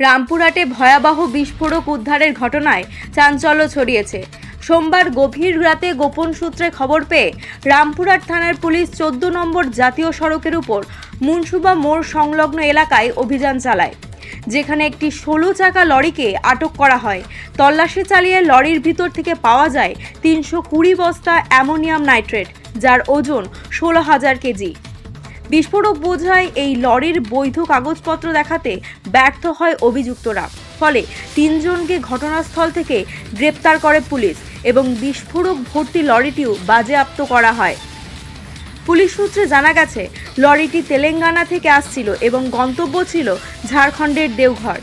রামপুরহাটে ভয়াবহ বিস্ফোরক উদ্ধারের ঘটনায় চাঞ্চল্য ছড়িয়েছে। সোমবার গভীর রাতে গোপন সূত্রে খবর পেয়ে রামপুরহাট থানার পুলিশ চোদ্দ নম্বর জাতীয় সড়কের উপর মুনসুবা মোড় সংলগ্ন এলাকায় অভিযান চালায়, যেখানে একটি ষোলো চাকা লরিকে আটক করা হয়। তল্লাশি চালিয়ে লরির ভিতর থেকে পাওয়া যায় তিনশো কুড়ি বস্তা অ্যামোনিয়াম নাইট্রেট, যার ওজন ষোলো হাজার কেজি। বিস্ফোরক বোঝায় এই লরির বৈধ কাগজপত্র দেখাতে ব্যর্থ হয় অভিযুক্তরা। ফলে তিনজনকে ঘটনাস্থল থেকে গ্রেপ্তার করে পুলিশ এবং বিস্ফোরক ভর্তি লরিটিও বাজেয়াপ্ত করা হয়। পুলিশ সূত্রে জানা গেছে, লরিটি তেলেঙ্গানা থেকে আসছিল এবং গন্তব্য ছিল ঝাড়খণ্ডের দেওঘর।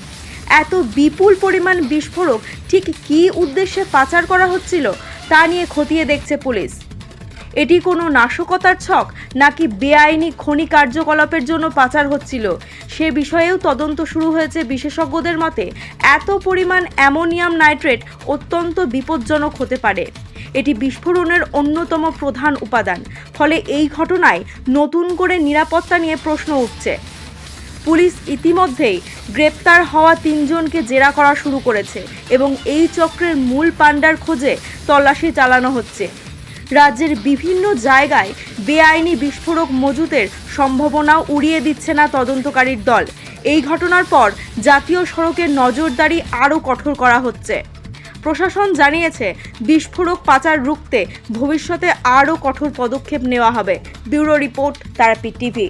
এত বিপুল পরিমাণ বিস্ফোরক ঠিক কী উদ্দেশ্যে পাচার করা হচ্ছিল তা নিয়ে খতিয়ে দেখছে পুলিশ। এটি কোনো নাশকতার ছক নাকি বেআইনি খনি কার্যকলাপের জন্য পাচার হচ্ছিল? সে বিষয়েও তদন্ত শুরু হয়েছে বিশেষজ্ঞদের মতে, এত পরিমাণ অ্যামোনিয়াম নাইট্রেট অত্যন্ত বিপজ্জনক হতে পারে। এটি বিস্ফোরণের অন্যতম প্রধান উপাদান। ফলে এই ঘটনায় নতুন করে নিরাপত্তা নিয়ে প্রশ্ন উঠছে। পুলিশ ইতিমধ্যেই গ্রেপ্তার হওয়া তিনজনকে জেরা করা শুরু করেছে এবং এই চক্রের মূল পাণ্ডার খোঁজে তল্লাশি চালানো হচ্ছে। রাজ্যের বিভিন্ন জায়গায় বেআইনি বিস্ফোরক মজুতের সম্ভাবনা উড়িয়ে দিচ্ছে না তদন্তকারীর দল। এই ঘটনার পর জাতীয় সড়কের নজরদারি আরও কঠোর করা হচ্ছে। প্রশাসন জানিয়েছে, বিস্ফোরক পাচার রুখতে ভবিষ্যতে আরও কঠোর পদক্ষেপ নেওয়া হবে। ব্যুরো রিপোর্ট তারাপি টিভি।